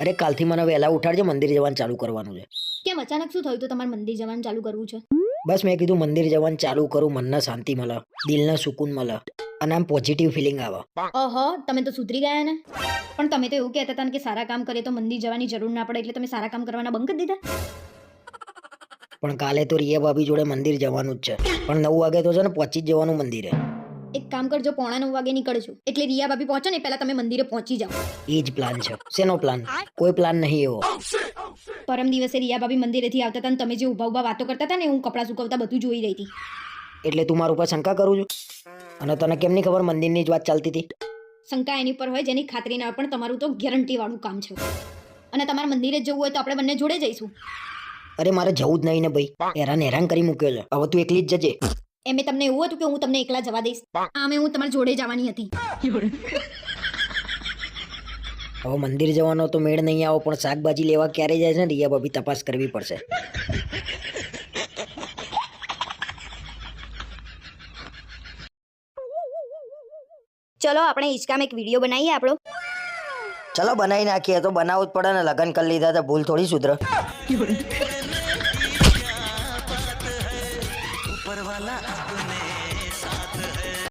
અરે કાલથી મને વહેલા ઉઠાડજે મંદિર જવાનું ચાલુ કરવાનું છે. કેમ અચાનક શું થયું? તો તમારે મંદિર જવાનું ચાલુ કરવું છે? બસ મેં કીધું મંદિર જવાનું ચાલુ કરું મનને શાંતિ મળે દિલને સુકૂન મળે અને આમ પોઝિટિવ ફિલિંગ આવે. ઓહો તમે તો સુધરી ગયા ને? પણ તમે તો એવું કહેતા હતા કે સારા કામ કરીએ તો મંદિર જવાની જરૂર ના પડે એટલે તમે સારા કામ કરવાના બંધ કરી દીધા? પણ કાલે તો રિયા ભાભી જોડે મંદિર જવાનું જ છે. પણ નવ વાગે તો છે ને પહોંચી જ જવાનું મંદિરે. એક કામ કરજો પોણા નવ વાગે નીકળજો. એટલે રિયા ભાભી પહોંચે ને પહેલા તમે મંદિરે પહોંચી જાઓ. એ જ પ્લાન છે. શેનો પ્લાન કોઈ પ્લાન નહીં એવો. પરમ દિવસે રિયા ભાભી મંદિરેથી આવતા હતા ને તમે જે ઊભા ઊભા વાતો કરતા હતા ને હું કપડાં સુકવતા બધું જોઈ રહી હતી. એટલે તું મારા ઉપર શંકા કરું છું? અને તને કેમની ખબર મંદિરની જ વાત ચાલતી હતી? શંકા એની પર હોય જેની ખાતરી ના હોય પણ તમારું તો ગેરંટી વાળું કામ છે. અને તમારે મંદિરે જવું હોય તો આપણે બંને જોડે જઈશું. અરે મારે જવું જ નહીં ને ભાઈ. હેરાન હેરાન કરી મૂક્યો છે. હવે તું એકલી જ જજે. એમે તમને એવું હતું કે હું તમને એકલા જવા દઈશ. આમે હું તમારી જોડે જવાની હતી. હવે મંદિર જવાનો તો મેળ નહીં આવો પણ શાકભાજી લેવા ક્યારે જાય છે ને રિયા ભાભી? તપાસ કરવી પડશે. ચલો આપણે હિંચકામાં એક વીડિયો બનાવીએ આપણો. ચલો બનાવી નાખીએ. તો બનાવવું જ પડે ને. લગ્ન કરી લીધા તો ભૂલ થોડી સુધરે. वाला अपने साथ है